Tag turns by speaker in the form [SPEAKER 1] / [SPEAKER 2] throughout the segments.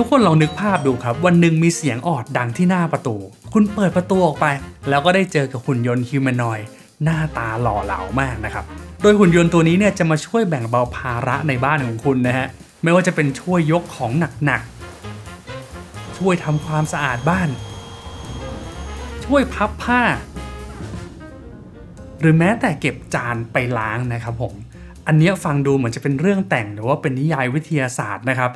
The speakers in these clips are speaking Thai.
[SPEAKER 1] ทุกคนลองนึกภาพดูครับ วันหนึ่งมีเสียงออดดังที่หน้าประตู คุณเปิดประตูออกไป แล้วก็ได้เจอกับหุ่นยนต์ฮิวแมนอยหน้าตาหล่อเหลามากนะครับ โดยหุ่นยนต์ตัวนี้เนี่ยจะมาช่วยแบ่งเบาภาระในบ้านของคุณนะฮะ ไม่ว่าจะเป็นช่วยยกของหนักๆ ช่วยทำความสะอาดบ้าน ช่วยพับผ้า หรือแม้แต่เก็บจานไปล้างนะครับผม อันเนี้ยฟังดูเหมือนจะเป็นเรื่องแต่งหรือว่าเป็นนิยายวิทยาศาสตร์นะครับ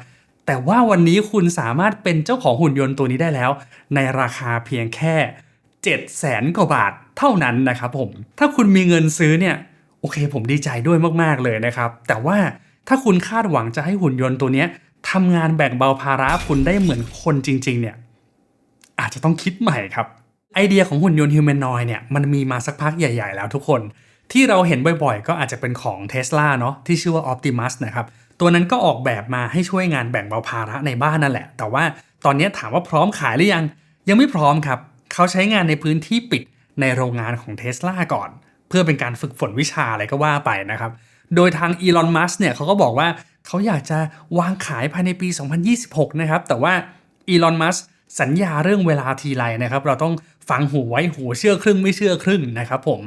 [SPEAKER 1] แต่ว่าวันนี้คุณสามารถเป็นเจ้าของหุ่นยนต์ตัวนี้ได้แล้ว ในราคาเพียงแค่7 0 0แสนกว่าบาทเท่านั้นนะครับผม ถ้าคุณมีเงินซื้อเนี่ยโอเคผมดีใจด้วยมากๆเลยนะครับ แต่ว่าถ้าคุณคาดหวังจะให้หุ่นยนต์ตัวนี้ทำงานแบ่งเบาภาระคุณได้เหมือนคนจริง ๆ เนี่ยอาจจะต้องคิดใหม่ครับ ไอเดียของหุ่นยนต์ฮิวแมนอยเนี่ยมันมีมาสักพักใหญ่ ๆ แล้วทุกคน ที่เราเห็นบ่อยๆ ก็อาจจะเป็นของ Tesla เนาะที่ชื่อว่า Optimus นะครับ ตัวนั้นก็ออกแบบมาให้ช่วยงานแบ่งเบาภาระในบ้านนั่นแหละ แต่ว่าตอนนี้ถามว่าพร้อมขายหรือยัง ยังไม่พร้อมครับ เขาใช้งานในพื้นที่ปิดในโรงงานของ Tesla ก่อน เพื่อเป็นการฝึกฝนวิชาอะไรก็ว่าไปนะครับ โดยทางอีลอนมัสเนี่ยเขาก็บอกว่าเขาอยากจะวางขายภายในปี 2026 นะครับ แต่ว่าอีลอนมัสสัญญาเรื่องเวลาทีไรนะครับ เราต้องฟังหูไว้หูเชื่อครึ่งไม่เชื่อครึ่งนะครับผม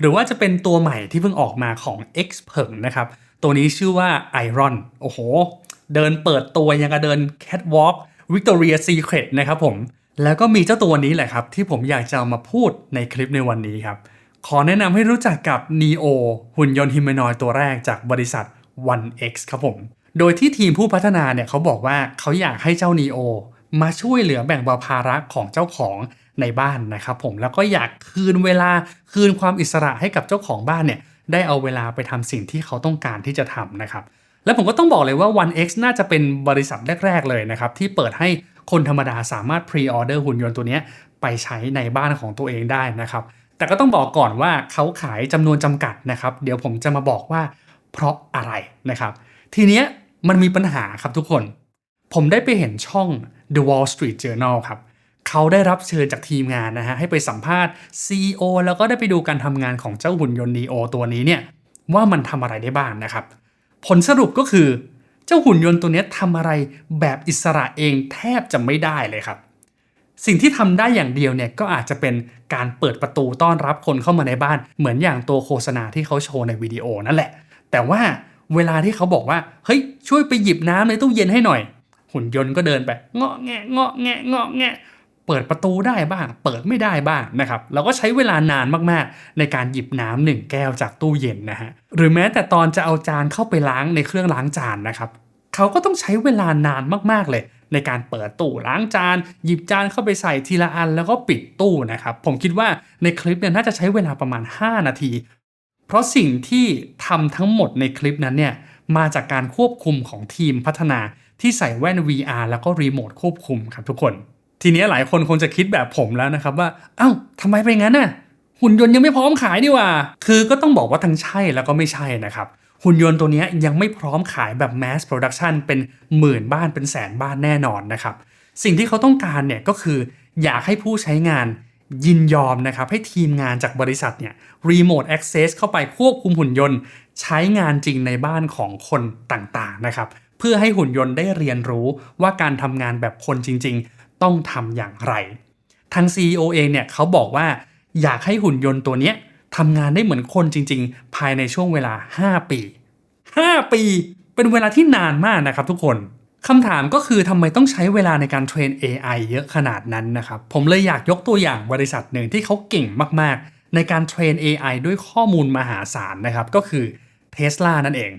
[SPEAKER 1] หรือว่าจะเป็นตัวใหม่ที่เพิ่งออกมาของ X เพิงนะครับ ตัวนี้ชื่อว่า Iron โอ้โห เดินเปิดตัวยังกระเดิน Catwalk Victoria Secret นะครับผม แล้วก็มีเจ้าตัวนี้แหละครับ ที่ผมอยากจะเอามาพูดในคลิปในวันนี้ครับ ขอแนะนำให้รู้จักกับ Neo หุ่นยนต์ฮิมแมนอยตัวแรกจากบริษัท 1X ครับผม โดยที่ทีมผู้พัฒนาเนี่ยเขาบอกว่าเขาอยากให้เจ้า Neo มาช่วยเหลือแบ่งเบาภาระของเจ้าของในบ้านนะครับผมแล้วก็อยากคืนเวลาคืนความอิสระให้กับเจ้าของบ้านเนี่ย ได้เอาเวลาไปทำสิ่งที่เขาต้องการที่จะทำนะครับ และผมก็ต้องบอกเลยว่า 1X น่าจะเป็นบริษัทแรก ๆ เลยนะครับ ที่เปิดให้คนธรรมดาสามารถพรีออเดอร์หุ่นยนต์ตัวนี้ไปใช้ในบ้านของตัวเองได้นะครับ แต่ก็ต้องบอกก่อนว่าเขาขายจำนวนจำกัดนะครับ เดี๋ยวผมจะมาบอกว่า เพราะอะไรนะครับ ทีเนี้ยมันมีปัญหาครับทุกคน ผมได้ไปเห็นช่อง The Wall Street Journal ครับ เขาได้รับเชิญจากทีมงานนะฮะให้ไปสัมภาษณ์ CEO แล้วก็ได้ไปดูการทำงานของเจ้าหุ่นยนต์ Neo ตัวนี้เนี่ยว่ามันทำอะไรได้บ้างนะครับ ผลสรุปก็คือ เจ้าหุ่นยนต์ตัวนี้ทำอะไรแบบอิสระเองแทบจะไม่ได้เลยครับ สิ่งที่ทำได้อย่างเดียวเนี่ยก็อาจจะเป็นการเปิดประตูต้อนรับคนเข้ามาในบ้าน เหมือนอย่างตัวโฆษณาที่เขาโชว์ในวิดีโอนั่นแหละ แต่ว่าเวลาที่เขาบอกว่าเฮ้ยช่วยไปหยิบน้ำในตู้เย็นให้หน่อย หุ่นยนต์ก็เดินไปเงาะแงะเงาะแงะเงาะแงะ ปิดประตูได้บ้าง เปิดไม่ได้บ้างนะครับเราก็ใช้เวลานานมากๆ ในการหยิบน้ำหนึ่งแก้วจากตู้เย็นนะฮะหรือแม้แต่ตอนจะเอาจานเข้าไปล้างในเครื่องล้างจานนะครับเขาก็ต้องใช้เวลานานมากๆเลยในการเปิดตู้ล้างจาน หยิบจานเข้าไปใส่ทีละอันแล้วก็ปิดตู้นะครับผมคิดว่าในคลิปเนี่ยน่าจะใช้เวลาประมาณ 5 นาที เพราะสิ่งที่ทำทั้งหมดในคลิปนั้นเนี่ยมาจากการควบคุมของทีมพัฒนาที่ใส่แว่น VR แล้วก็รีโมทควบคุมครับทุกคน ทีนี้หลายคนคงจะคิดแบบผมแล้วนะครับว่า เอ้าทำไมเป็นงั้นน่ะ หุ่นยนต์ยังไม่พร้อมขายดีว่า คือก็ต้องบอกว่าทั้งใช่แล้วก็ไม่ใช่นะครับ หุ่นยนต์ตัวนี้ยังไม่พร้อมขายแบบ mass production เป็นหมื่นบ้านเป็นแสนบ้านแน่นอนนะครับ สิ่งที่เขาต้องการเนี่ยก็คืออยากให้ผู้ใช้งานยินยอมนะครับ ให้ทีมงานจากบริษัทเนี่ย remote access เข้าไปควบคุมหุ่นยนต์ ใช้งานจริงในบ้านของคนต่างๆนะครับ เพื่อให้หุ่นยนต์ได้เรียนรู้ว่าการทำงานแบบคนจริงๆ ต้องทำอย่างไร ทาง CEO เองเนี่ยเขาบอกว่าอยากให้หุ่นยนต์ตัวเนี้ยทำงานได้เหมือนคนจริง ๆ ภายในช่วงเวลา 5 ปี 5 ปี เป็นเวลาที่นานมากนะครับทุกคนคำถามก็คือทำไมต้องใช้เวลาในการเทรน AI เยอะขนาดนั้นนะครับ ผมเลยอยากยกตัวอย่างบริษัทหนึ่งที่เขาเก่งมากๆ ในการเทรน AI ด้วยข้อมูลมหาศาลนะครับ ก็คือ Tesla นั่นเอง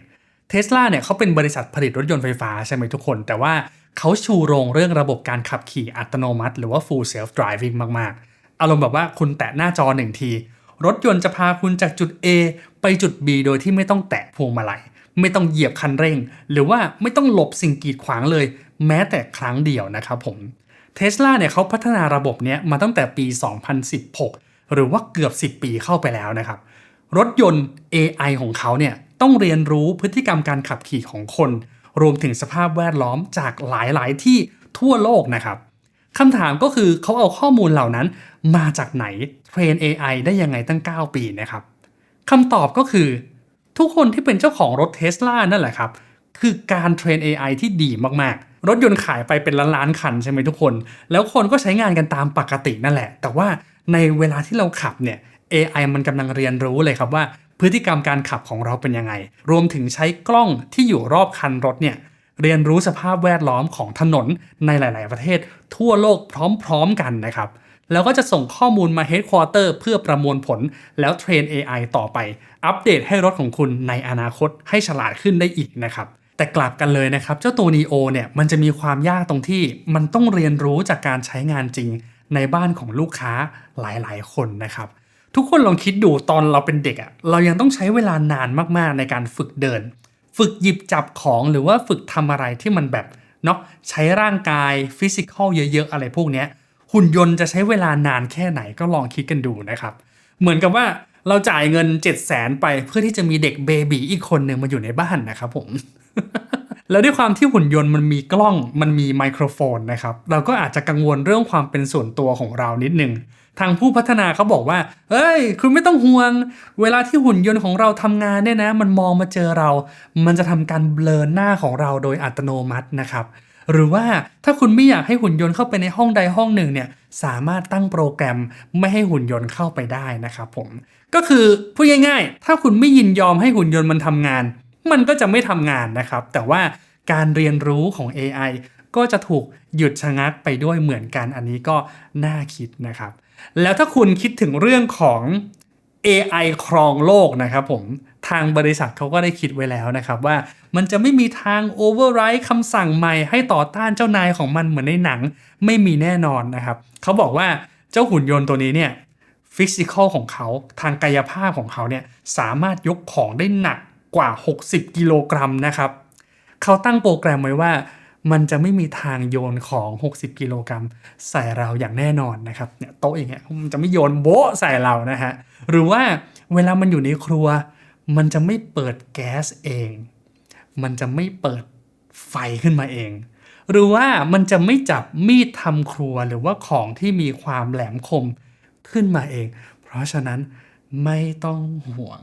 [SPEAKER 1] Tesla เนี่ยเขาเป็นบริษัทผลิตรถยนต์ไฟฟ้าใช่ไหมทุกคน แต่ว่า เขาชูโรงเรื่องระบบการขับขี่อัตโนมัติ หรือว่า full self driving มาก ๆ อารมณ์แบบว่าคุณแตะหน้าจอหนึ่งที รถยนต์จะพาคุณจากจุด A ไปจุด B โดยที่ไม่ต้องแตะพวงมาลัยไม่ต้องเหยียบคันเร่ง หรือว่าไม่ต้องหลบสิ่งกีดขวางเลย แม้แต่ครั้งเดียวนะครับผมเทสลาเนี่ยเขาพัฒนาระบบเนี้ยมาตั้งแต่ปี 2016 หรือว่าเกือบ 10 ปีเข้าไปแล้วนะครับ รถยนต์ AI ของเขาเนี่ยต้องเรียนรู้พฤติกรรมการขับขี่ของคน รวมถึงสภาพแวดล้อมจากหลายๆ ที่ทั่วโลกนะครับคำถามก็คือเขาเอาข้อมูลเหล่านั้นมาจากไหนเทรน AI ได้ยังไงตั้ง 9 ปีนะครับคำตอบก็คือ ทุกคนที่เป็นเจ้าของรถเทสลานั่นแหละครับ คือการเทรน AI ที่ดีมากๆ รถยนต์ขายไปเป็นล้านๆคันใช่ไหมทุกคน แล้วคนก็ใช้งานกันตามปกตินั่นแหละ แต่ว่าในเวลาที่เราขับเนี่ย AI มันกำลังเรียนรู้เลยครับว่า พฤติกรรมการขับของเราเป็นยังไง รวมถึงใช้กล้องที่อยู่รอบคันรถเนี่ยเรียนรู้สภาพแวดล้อมของถนนในหลาย ๆ ประเทศ ทั่วโลกพร้อม ๆ กันนะครับ แล้วก็จะส่งข้อมูลมา Headquarter เพื่อประมวลผลแล้วเทรน AI ต่อไป อัปเดตให้รถของคุณในอนาคตให้ฉลาดขึ้นได้อีกนะครับแต่กลับกันเลยนะครับ เจ้าตัว Neo เนี่ยมันจะมีความยากตรงที่มันต้องเรียนรู้จากการใช้งานจริงในบ้านของลูกค้าหลายๆ คนนะครับ ทุกคนลองคิดดูตอนเราเป็นเด็กอะเรายังต้องใช้เวลานานมากๆในการฝึกเดิน ฝึกหยิบจับของหรือว่าฝึกทำอะไรที่มันแบบเนาะใช้ร่างกายฟิสิกอลเยอะๆ อะไรพวกเนี้ยหุ่นยนต์จะใช้เวลานานแค่ไหนก็ลองคิดกันดูนะครับ เหมือนกับว่าเราจ่ายเงิน 7 0 0 0 0 0ไปเพื่อที่จะมีเด็กเบบีอีกคนหนึ่งมาอยู่ในบ้านนะครับผม แล้วด้วยความที่หุ่นยนต์มันมีกล้องมันมีไมโครโฟนนะครับ เราก็อาจจะกังวลเรื่องความเป็นส่วนตัวของเรานิดนึง ทางผู้พัฒนาเขาบอกว่า เฮ้ย คุณไม่ต้องห่วง เวลาที่หุ่นยนต์ของเราทำงานเนี่ยนะ มันมองมาเจอเรา มันจะทำการเบลอหน้าของเราโดยอัตโนมัตินะครับหรือว่าถ้าคุณไม่อยากให้หุ่นยนต์เข้าไปในห้องใดห้องหนึ่งเนี่ยสามารถตั้งโปรแกรมไม่ให้หุ่นยนต์เข้าไปได้นะครับผมก็คือพูดง่าย ๆ ถ้าคุณไม่ยินยอมให้หุ่นยนต์มันทำงาน มันก็จะไม่ทำงานนะครับ แต่ว่าการเรียนรู้ของ AI ก็จะถูกหยุดชะงักไปด้วยเหมือนกันอันนี้ก็น่าคิดนะครับ แล้วถ้าคุณคิดถึงเรื่องของ AI ครองโลกนะครับผมทางบริษัทเขาก็ได้คิดไว้แล้วนะครับ ว่ามันจะไม่มีทาง override คำสั่งใหม่ให้ต่อต้านเจ้านายของมันเหมือนในหนังไม่มีแน่นอนนะครับ เขาบอกว่าเจ้าหุ่นยนต์ตัวนี้เนี่ยฟิสิกอลของเขาทางกายภาพของเขาเนี่ยสามารถยกของได้หนักกว่า 60 กิโลกรัมนะครับ เขาตั้งโปรแกรมไว้ว่า มันจะไม่มีทางโยนของ 60 กิโลกรัมใส่เราอย่างแน่นอนนะครับเนี่ยโต๊ะอย่างเงี้ยมันจะไม่โยนโบ๊ะใส่เรานะฮะหรือว่าเวลามันอยู่ในครัว มันจะไม่เปิดแก๊สเอง มันจะไม่เปิดไฟขึ้นมาเอง หรือว่ามันจะไม่จับมีดทำครัวหรือว่าของที่มีความแหลมคมขึ้นมาเอง เพราะฉะนั้นไม่ต้องห่วง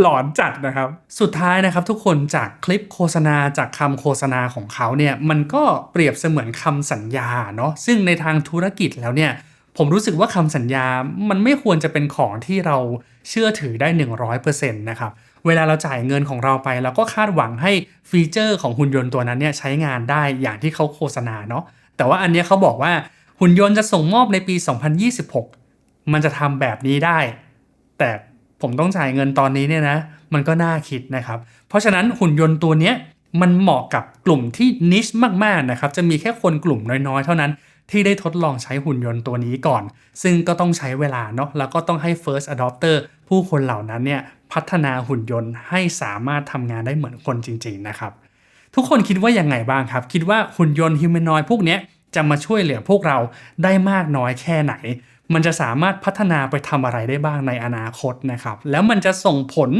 [SPEAKER 1] หลอนจัดนะครับ สุดท้ายนะครับทุกคนจากคลิปโฆษณาจากคำโฆษณาของเขาเนี่ยมันก็เปรียบเสมือนคำสัญญาเนาะซึ่งในทางธุรกิจแล้วเนี่ยผมรู้สึกว่าคำสัญญา มันไม่ควรจะเป็นของที่เราเชื่อถือได้ 100%นะครับ เวลาเราจ่ายเงินของเราไปเราก็คาดหวังให้ฟีเจอร์ของหุ่นยนต์ตัวนั้นเนี่ยใช้งานได้อย่างที่เขาโฆษณาเนาะ แต่ว่าอันนี้เขาบอกว่าหุ่นยนต์จะส่งมอบในปี 2026 มันจะทำแบบนี้ได้ แต่ ผมต้องจ่ายเงินตอนนี้เนี่ยนะมันก็น่าคิดนะครับ เพราะฉะนั้นหุ่นยนต์ตัวนี้มันเหมาะกับกลุ่มที่นิชมากๆนะครับจะมีแค่คนกลุ่มน้อยๆ เท่านั้นที่ได้ทดลองใช้หุ่นยนต์ตัวนี้ก่อน ซึ่งก็ต้องใช้เวลาเนาะแล้วก็ต้องให้ first adopter ผู้คนเหล่านั้นเนี่ยพัฒนาหุ่นยนต์ให้สามารถทำงานได้เหมือนคนจริง ๆ นะครับ ทุกคนคิดว่ายังไงบ้างครับ คิดว่าหุ่นยนต์ฮิวแมนนอยพวกนี้จะมาช่วยเหลือพวกเราได้มากน้อยแค่ไหน มันจะสามารถพัฒนาไปทำอะไรได้บ้างในอนาคตนะครับ แล้วมันจะส่งผล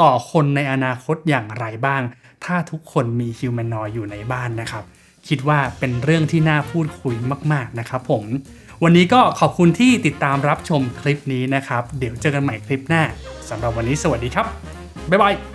[SPEAKER 1] ต่อคนในอนาคตอย่างไรบ้าง ถ้าทุกคนมีฮิวแมนนอยอยู่ในบ้านนะครับ คิดว่าเป็นเรื่องที่น่าพูดคุยมาก ๆ นะครับผม วันนี้ก็ขอบคุณที่ติดตามรับชมคลิปนี้นะครับ เดี๋ยวเจอกันใหม่คลิปหน้าสำหรับวันนี้สวัสดีครับ บ๊ายบาย